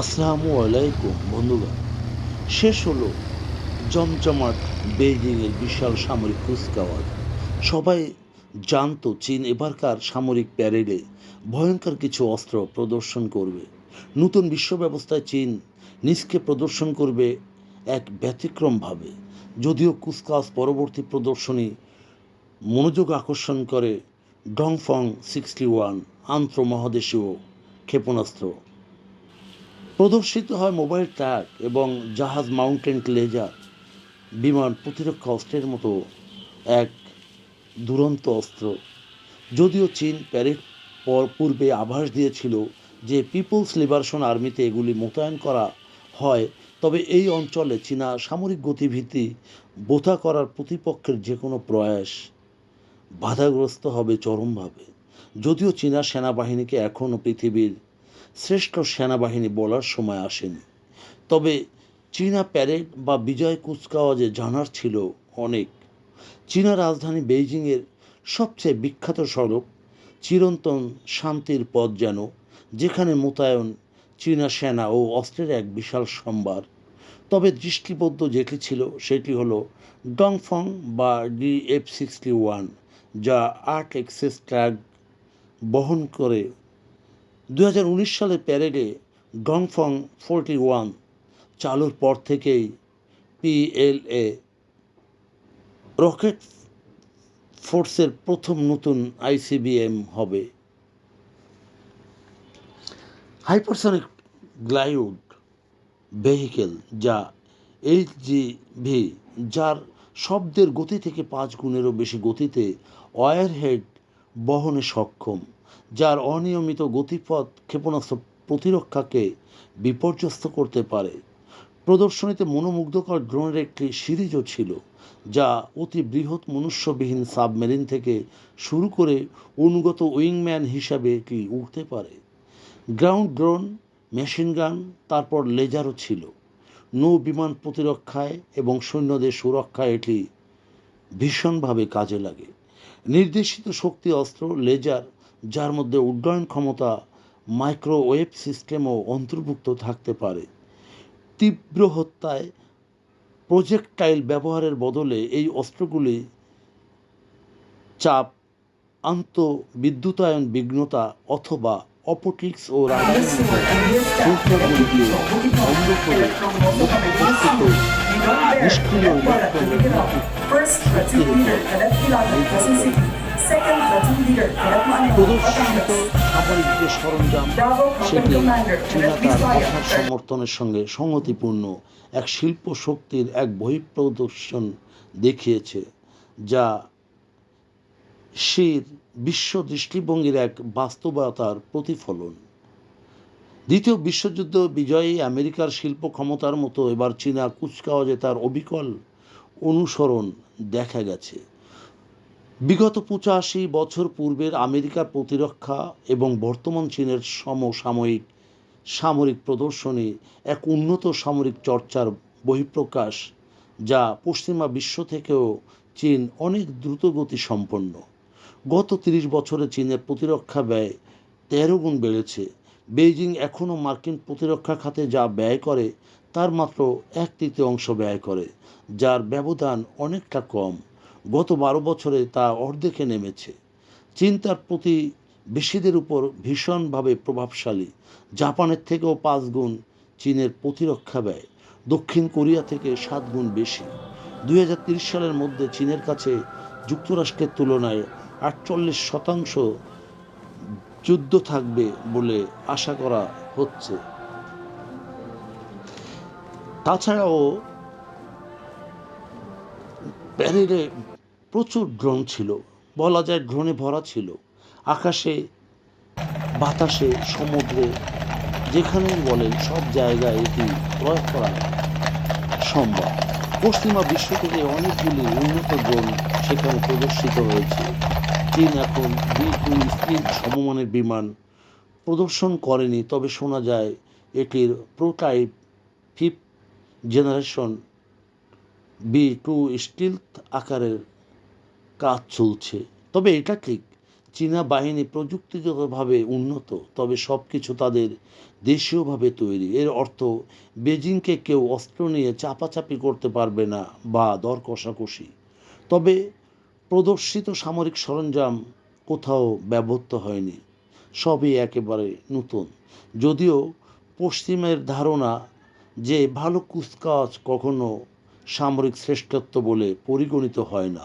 আসসালামু আলাইকুম, বন্ধুগণ। শেষ হলো জমজমাট বেইজিংয়ের বিশাল সামরিক কুচকাওয়াজ। সবাই জানতো চীন এবারকার সামরিক প্যারেডে ভয়ঙ্কর কিছু অস্ত্র প্রদর্শন করবে। নতুন বিশ্ব ব্যবস্থায় চীন নিজকে প্রদর্শন করবে এক ব্যতিক্রমভাবে। যদিও কুচকাওয়াজ পরবর্তী প্রদর্শনী মনোযোগ আকর্ষণ করে ডংফং সিক্সটি ওয়ান আন্তঃমহাদেশীয় ক্ষেপণাস্ত্র প্রদর্শিত হয় মোবাইল ট্র্যাক এবং জাহাজ মাউন্টেন লেজার, বিমান প্রতিরক্ষা অস্ত্রের মতো এক দুরন্ত অস্ত্র। যদিও চীন প্যারেড পর পূর্বে আভাস দিয়েছিল যে পিপলস লিবারেশন আর্মিতে এগুলি মোতায়েন করা হয়, তবে এই অঞ্চলে চীনা সামরিক গতিভিত্তি বোথা করার প্রতিপক্ষের যে কোনো প্রয়াস বাধাগ্রস্ত হবে চরমভাবে। যদিও চীনা সেনাবাহিনীকে এখনও পৃথিবীর শ্রেষ্ঠ সেনাবাহিনী বলার সময় আসেনি। তবে চীনা প্যারেড বা বিজয় কুচকাওয়াজে জানার ছিল অনেক। চীনা রাজধানী বেইজিংয়ের সবচেয়ে বিখ্যাত সড়ক চিরন্তন শান্তির পথ যেন, যেখানে মোতায়েন চীনা সেনা ও অস্ত্রের এক বিশাল সম্ভার। তবে দৃষ্টিবদ্ধ যেটি ছিল, সেটি হলো ডংফং বা ডিএফ সিক্সটি ওয়ান, যা আট এক্সেস ট্র্যাক বহন করে দু সালের প্যারেডে ডংফং ফোরটি ওয়ান চালুর পর থেকেই পিএলএ রকেট ফোর্সের প্রথম নতুন আইসিবিএম হবে। হাইপারসনিক গ্লাইউড ভেহিকেল যা এইচজিভি যার শব্দের গতি থেকে পাঁচ গুণেরও বেশি গতিতে ওয়ারহেড বহনে সক্ষম। যার অনিয়মিত গতিপথ ক্ষেপণাস্ত্র প্রতিরক্ষাকে বিপর্যস্ত করতে পারে। প্রদর্শনীতে মনোমুগ্ধকর ড্রোনের একটি সিরিজও ছিল, যা অতি বৃহৎ মনুষ্যবিহীন সাবমেরিন থেকে শুরু করে অনুগত উইংম্যান হিসাবে এটি উঠতে পারে। গ্রাউন্ড ড্রোন, মেশিন গান, তারপর লেজারও ছিল। নৌ বিমান প্রতিরক্ষায় এবং সৈন্যদের সুরক্ষায় এটি ভীষণভাবে কাজে লাগে। নির্দেশিত শক্তি, অস্ত্র, লেজার যার মধ্যে উড্ডয়ন ক্ষমতা, মাইক্রোওয়েভ সিস্টেমও অন্তর্ভুক্ত থাকতে পারে। তীব্র হত্যায় প্রজেক্টাইল ব্যবহারের বদলে এই অস্ত্রগুলি চাপ, আন্তঃবিদ্যুতায়ন বিঘ্নতা অথবা অপটিক্স ও নিষ্ক্রিয় প্রদর্শিত. যে সরঞ্জাম সেটি চীনা তার. সমর্থনের সঙ্গে সংগতিপূর্ণ এক শিল্প শক্তির এক বহিঃপ্রদর্শন দেখিয়েছে যা শির বিশ্ব দৃষ্টিভঙ্গির এক বাস্তবতার প্রতিফলন দ্বিতীয় বিশ্বযুদ্ধ বিজয়ী আমেরিকার শিল্প ক্ষমতার মতো এবার চীনা কুচকাওয়াজে তার অবিকল অনুসরণ দেখা গেছে বিগত পঁচাশি বছর পূর্বের আমেরিকার প্রতিরক্ষা এবং বর্তমান চীনের সমসাময়িক সামরিক প্রদর্শনী এক উন্নত সামরিক চর্চার বহিঃপ্রকাশ, যা পশ্চিমা বিশ্ব থেকেও চীন অনেক দ্রুতগতি সম্পন্ন। গত তিরিশ বছরে চীনের প্রতিরক্ষা ব্যয় তেরো গুণ বেড়েছে। বেইজিং এখনও মার্কিন প্রতিরক্ষা খাতে যা ব্যয় করে, তার মাত্র এক তৃতীয় অংশ ব্যয় করে, যার ব্যবধান অনেকটা কম। গত বারো বছরে তা অর্ধেকে নেমেছে। চীন তার প্রতিবেশীদের উপর ভীষণভাবে প্রভাবশালী। জাপানের থেকেও পাঁচ গুণ চীনের প্রতিরক্ষা ব্যয়। দক্ষিণ কোরিয়া থেকে সাত গুণ বেশি। দুই সালের মধ্যে চীনের কাছে যুক্তরাষ্ট্রের তুলনায় আটচল্লিশ শতাংশ যুদ্ধ থাকবে বলে আশা করা হচ্ছে। তাছাড়াও প্যারেডে প্রচুর ড্রোন ছিল, বলা যায় ড্রোনে ভরা ছিল। আকাশে, বাতাসে, সমুদ্রে, যেখানে বলেন সব জায়গায় এটি প্রয়োগ করা সম্ভব। পশ্চিমা বিশ্ব থেকে অনেকগুলি উন্নত ড্রোন সেখানে প্রদর্শিত হয়েছে। চীন এখন বি টু স্টিল সমমানের বিমান প্রদর্শন করেনি, তবে শোনা যায় এটির প্রোটাইপ ফিফ জেনারেশন বি টু স্টিল আকারের কাজ চলছে। তবে এটা ঠিক, চীনা বাহিনী প্রযুক্তিগতভাবে উন্নত, তবে সব কিছু তাদের দেশীয়ভাবে তৈরি। এর অর্থ, বেজিংকে কেউ অস্ত্র নিয়ে চাপাচাপি করতে পারবে না বা দর কষাকষি। তবে প্রদর্শিত সামরিক সরঞ্জাম কোথাও ব্যবহৃত হয়নি, সবই একেবারে নতুন। যদিও পশ্চিমের ধারণা যে ভালো কুচকাওয়াজ কখনো সামরিক শ্রেষ্ঠত্ব বলে পরিগণিত হয় না।